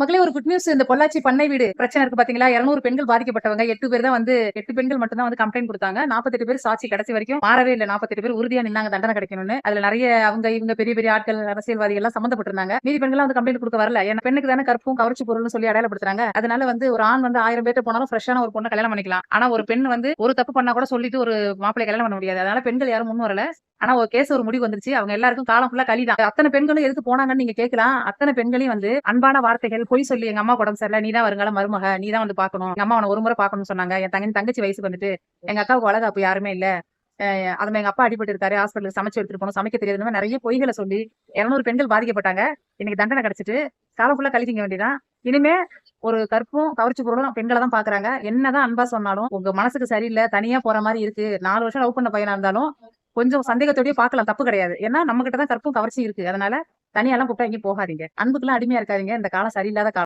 மக்களே ஒரு good news இந்த பொள்ளாச்சி பண்ணை வீடு பிரச்சனை இருக்கு பாத்தீங்களா? 200 பெண்கள் பாதிக்கப்பட்டவங்க. எட்டு பேர் தான் வந்து எட்டு பெண்கள் மட்டும் தான் வந்து கம்ப்ளைண்ட் கொடுத்தாங்க. 48 பேர் சாட்சி கடைசி வரைக்கும் மாறவே இல்ல. 48 பேர் உறுதியா நின்னாங்க தண்டனை கிடைக்கணும்னு. அதுல நிறைய அவங்க இவங்க பெரிய பெரிய ஆட்கள் அரசியல்வாதிகள் எல்லாம் சம்பந்தப்பட்டிருந்தாங்க மீதி பெண்கள் வந்து கம்ப்ளைண்ட் கொடுக்க வரல. ஏன்னா பெண்ணுக்கு தானே கற்பும் கவர்ச்சி பொருள்னு சொல்லி அடையாளப்படுத்துறாங்க. அதனால வந்து ஒரு ஆண் வந்து ஆயிரம் பேர்ட்ட போனாலும் ஃப்ரெஷ்ஷான ஒரு பொண்ணை கல்யாணம் பண்ணிக்கலாம். ஆனா ஒரு பெண் வந்து ஒரு தப்பு பண்ணா கூட சொல்லிட்டு ஒரு மாப்பிள்ளை கல்யாணம் பண்ண முடியாது. அதனால பெண்கள் யாரும் முன் வரல. ஆனா ஒரு கேஸ் ஒரு முடிவு வந்துருச்சு. அவங்க எல்லாருக்கும் காலம் ஃபுல்லா களி தான் அத்தனை பெண்களும் எதுக்கு போனாங்கன்னு நீங்க கேட்கலாம். அத்தனை பெண்களையும் வந்து அன்பான வார்த்தைகள் பொய் சொல்லி எங்க அம்மா உடம்பு சரியில்லை நீ தான் வருங்கால மருமக நீ தான் வந்து பாக்கணும் எங்க அம்மா அவனை ஒரு முறை பாக்கணும்னு சொன்னாங்க. என் தங்கி தங்கச்சி வயசுக்கு வந்துட்டு எங்க அக்காவுக்கு வளகாப்பு யாருமே இல்ல. அஹ் அதுல எங்க அப்பா அடிபட்டு இருக்காரு ஹாஸ்பிட்டலுக்கு சமைச்சு எடுத்துட்டு போகணும் சமைக்க தெரியாத. நிறைய பொய்களை சொல்லி 200 பெண்கள் பாதிக்கப்பட்டாங்க. இன்னைக்கு தண்டனை கிடைச்சிட்டு காலம் ஃபுல்லா கழிக்க வேண்டியதான் இனிமே ஒரு கற்பும் கவர்ச்சி பொருளும் பெண்களை தான் பாக்குறாங்க. என்னதான் அன்பா சொன்னாலும் உங்க மனசுக்கு சரியில்லை தனியா போற மாதிரி இருக்கு. நாலு வருஷம் லவ் பண்ண பையனா இருந்தாலும் கொஞ்சம் சந்தேகத்தோடய பார்க்கலாம். தப்பு கிடையாது. ஏன்னா நம்ம கிட்ட தான் கற்பும் கவர்ச்சி இருக்கு. அதனால தனியாலாம் கூப்பிட்டா எங்கேயும் போகாதீங்க. அன்புக்குலாம் அடிமையா இருக்காதீங்க. இந்த காலம் சரியில்லாத காலம்.